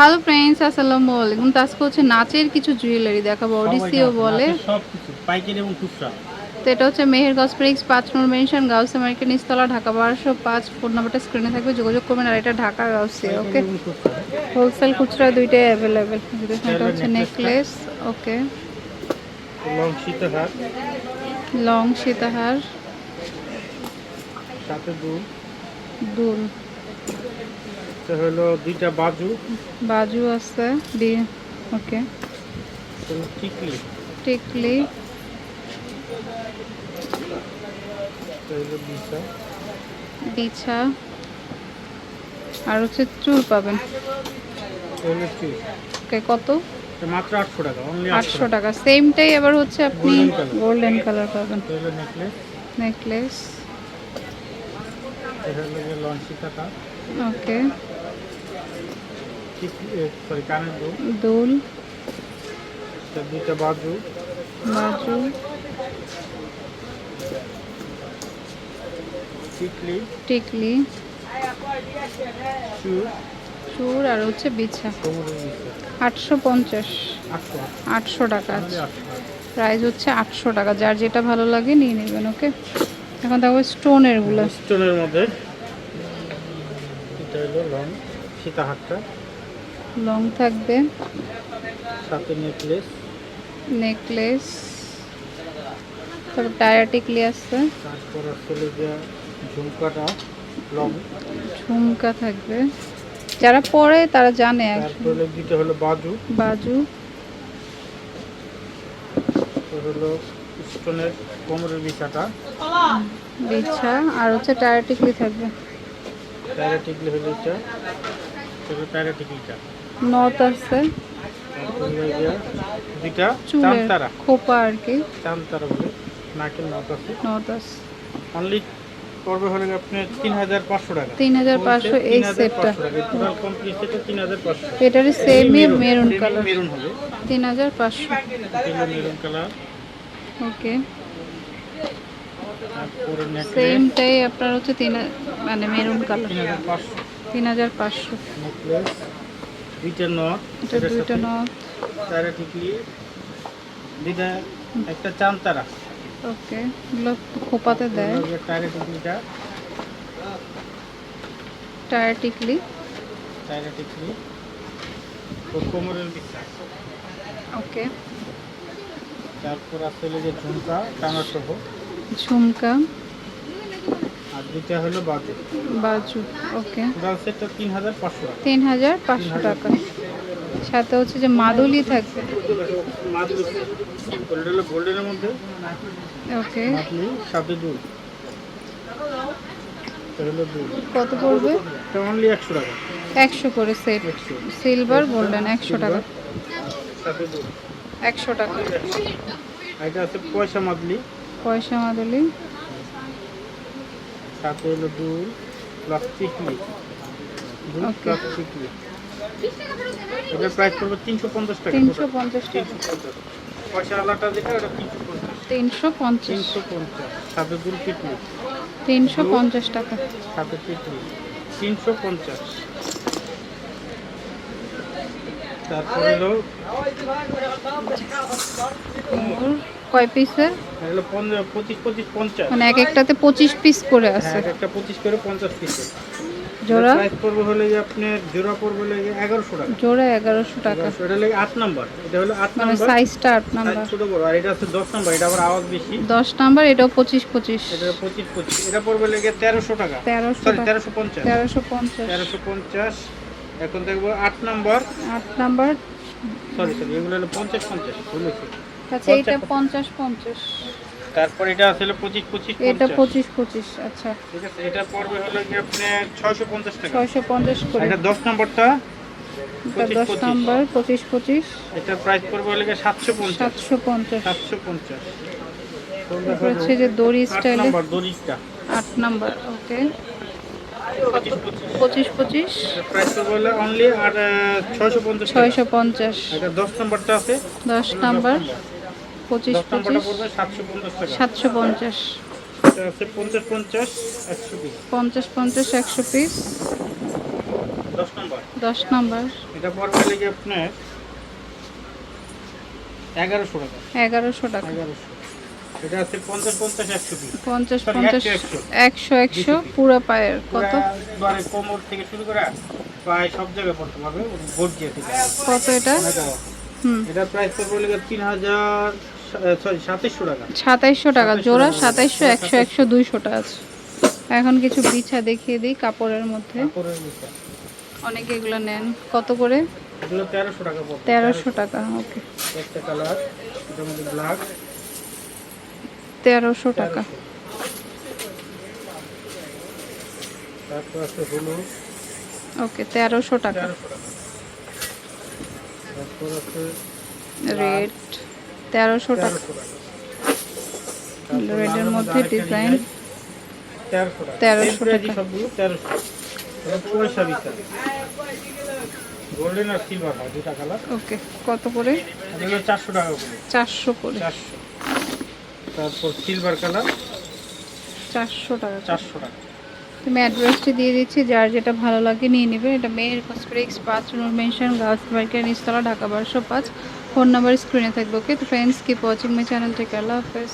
Hello friends আসসালামু আলাইকুম। তো আজকে হচ্ছে নাচের কিছু জুয়েলারি দেখাবো ওডিসিও বলে। সব কিছু পাইকারি এবং খুচরা। তো এটা হচ্ছে মেহের কসমেটিক্স পাঁচ নম্বর মেনশন গাউস আমেরিকান ইস্তলা ঢাকা বারোশো পাঁচ। ফোন নাম্বারটা স্ক্রিনে থাকবে যোগাযোগ করবেন। আর এটা ঢাকা গাউসে ওকে হোলসেল খুচরা। দুইটাই অ্যাভেলেবেল এটা হচ্ছে নেকলেস ওকে লং সীতাহার। লং সীতাহার। সাথে দুল। দুল। এটা হলো দুইটা বাজু। বাজু আছে ডি ওকে। টিকলি। টিকলি। বিছা। আর হচ্ছে চুল পাবেন। ওকে কত? মাত্র আটশো টাকা অনলি আটশো টাকা। সেমটাই আবার হচ্ছে আপনি গোল্ডেন কালার পাবেন। Necklace necklace okay. সরি কানের দুল? দুল। দুইটা বাজু। বাজু। টিকলি। টিকলি। চুর। আর হচ্ছে বিছা। আটশো পঞ্চাশ। আটশো। টাকা প্রাইস হচ্ছে আটশো টাকা। যার যেটা ভালো লাগে নিয়ে নেবেন ওকে? এখন দেখো স্টোনেরগুলো। স্টোনের মধ্যে এটা হলো লং সীতাহারটা। লং থাকবে। সাথে নেকলেস নেকলেস তারপর টায়ার টিকলি আছে। তারপর আসলে যে ঝুমকাটা লং। ঝুমকা থাকবে। যারা পরে তারা জানে তারপরে দুটো হলো বাজু। বাজু। হলো স্টোনের কোমরের বিছাটা। বিছা। আর হচ্ছে টায়ার টিকলি থাকবে। টায়ারা টিকলি হলো এটা। টায়ারা টিকলিটা। নথ আছে। চুলের খোপা আর কি। চামতারা বলে নাকের নখ আছে। নথ আছে। অনলি পড়বে হলো আপনার তিন হাজার পাঁচশো টাকা তিন হাজার পাঁচশো এই সেটটা টোটাল কমপ্লিট সেটা তিন হাজার পাঁচশো। এটারই সেমই মেরুন কালার মেরুন হবে। তিন হাজার পাঁচশো মেরুন কালার ওকে সেমটাই আপনার হচ্ছে তিন মানে মেরুন কালার তিন হাজার পাঁচশো। তিন হাজার পাঁচশো। নেকলেস দুইটা নথ এটা দুইটা নথ তারা টিকলি দুইটা একটা চামতারা। ওকে এগুলো খোপাতে দেয়। টায়ারে টিকলিটা টায়ার টিকলি। টায়ারে টিকলি ও কোমরের বিছানা ওকে। তারপর আসলে যে ঝুমকা টানা সহ ঝুমকা। দুইটা হলো বাজু। বাজু ওকে। তিন হাজার পাঁচশো টাকা। তিন হাজার পাঁচশো টাকা। সাথে হচ্ছে যে মাদুলি থাকবে। মাদুলি। ওটা গোল্ডেনের মধ্যে। ওকে। সাথে দুল এটা হলো কত পড়বে? এটা অনলি একশো টাকা। একশো করে সেট। সিলভার গোল্ডেন একশো টাকা। সাথে দুল একশো টাকা। এটা আছে পয়সা মাদলি। পয়সা মাদুলি। সাথে হলো দুল প্লাস টিকলি দুল. প্লাস টিকলি এটার প্রাইস পড়বে তিনশো পঞ্চাশ টাকা। তিনশো পঞ্চাশ টাকা। পয়সা আলাটা যেটা ওটা তিনশো পঞ্চাশ। তিনশো পঞ্চাশ। তিনশো পঞ্চাশ। সাথে দুল টিকলি তিনশো পঞ্চাশ টাকা। সাথে টিকলি তিনশো পঞ্চাশ। তারপর হলো কয় পিসের? হলো পনেরো পঁচিশ পঁচিশ পঞ্চাশ। মানে এক একটাতে পঁচিশ পিস করে আছে। হ্যাঁ একটা পঁচিশ করে পঞ্চাশ পিসের জোড়া? প্রাইস পড়বে হলে যে আপনার জোড়া পড়বে হলে এগারোশো টাকা। জোড়া এগারোশো টাকা। এটা লাগে আট নাম্বার। এটা হলো আট মানে নাম্বার। সাইজটা আট নাম্বার। সাইজ ছোট বড়। আর এটা হচ্ছে দশ নাম্বার। এটা আবার আওয়াজ বেশি। দশ নাম্বার এটাও পঁচিশ পঁচিশ। এটা পঁচিশ পঁচিশ। এটা পড়বে লেগে তেরোশো টাকা। তেরোশো সরি টাকা। তেরোশো পঞ্চাশ। তেরোশো পঞ্চাশ। তেরোশো পঞ্চাশ। এখন দেখব আট নাম্বার। আট নাম্বার। সরি সরি এগুলো হলো পঞ্চাশ পঞ্চাশ। আচ্ছা এটা পঞ্চাশ পঞ্চাশ। তারপর এটা আসলে পঁচিশ পঁচিশ এটা পঞ্চাশ। পঁচিশ পঁচিশ আচ্ছা। ঠিক আছে এটা পড়বে হলো কি আপনার ছয়শো পঞ্চাশ টাকা। ছয়শো পঞ্চাশ করে। এটা দশ নাম্বারটা? এটা পঁচিশ, দশ পঁচিশ। নাম্বার পঁচিশ পঁচিশ। এটার প্রাইস পড়বে হলো সাতশো পঞ্চাশ। সাতশো পঞ্চাশ। তারপর হচ্ছে যে দড়ি স্টাইলে। নাম্বার দড়িটা। আট নাম্বার ওকে। পঁচিশ পঁচিশ। পঁচিশ পঁচিশ। প্রাইস পড়বে হলো অনলি আর ছয়শো পঞ্চাশ টাকা। ছয়শো পঞ্চাশ। এটা দশ নাম্বারটা আছে। দশ নাম্বার। পঁচিশ পঁচিশ সাতশো পঞ্চাশ পঞ্চাশ। পঞ্চাশ একশো পিস। দশ নম্বর। এটা পড়বে লেগে আপনার এগারোশো টাকা। এগারোশো টাকা। এগারোশো। এটা আছে পঞ্চাশ পঞ্চাশ একশো পিস। পঞ্চাশ পঞ্চাশ একশো, একশো। পুরো পায়ের কত? একবারে কোমর থেকে শুরু করে প্রায় সব জায়গায় পড়তে পারবে ভোট দিয়ে কত এটা? হুম। এটা প্রাইস পড়বে লেগে তিন হাজার সাতাইশশো টাকা। জোড়া। সাতাইশশো একশো একশো দুইশোটা আছে। এখন কিছু বিছা দেখিয়ে দিই কাপড়ের মধ্যে। অনেকে এগুলো নেন। কত করে? তেরোশো টাকা ওকে। তেরোশো টাকা। ওকে তেরোশো টাকা। তেরোশো তেরোশো টাকা রেডের মধ্যে ডিজাইন তেরোশো টাকা। 1300 Same price ই টাকা। সবগুলো তেরোশো এটা পয়সা বিচার গোল্ডেন আর সিলভার দুটা কালার ওকে কত করে? করে। টাকা চারশো টাকা তুমি দিয়ে দিচ্ছি, যার যেটা ভালো লাগে নিয়ে নেবেন এটা মেয়ের কসমেটিক্স পাঁচ মেনশন গার্লস মার্কেট নিস্তলা ঢাকা বারোশো পাঁচ। ফোন নাম্বার স্ক্রিনে থাকবে ওকে? তো friends keep watching my channel থেকে আল্লাহ হাফেজ।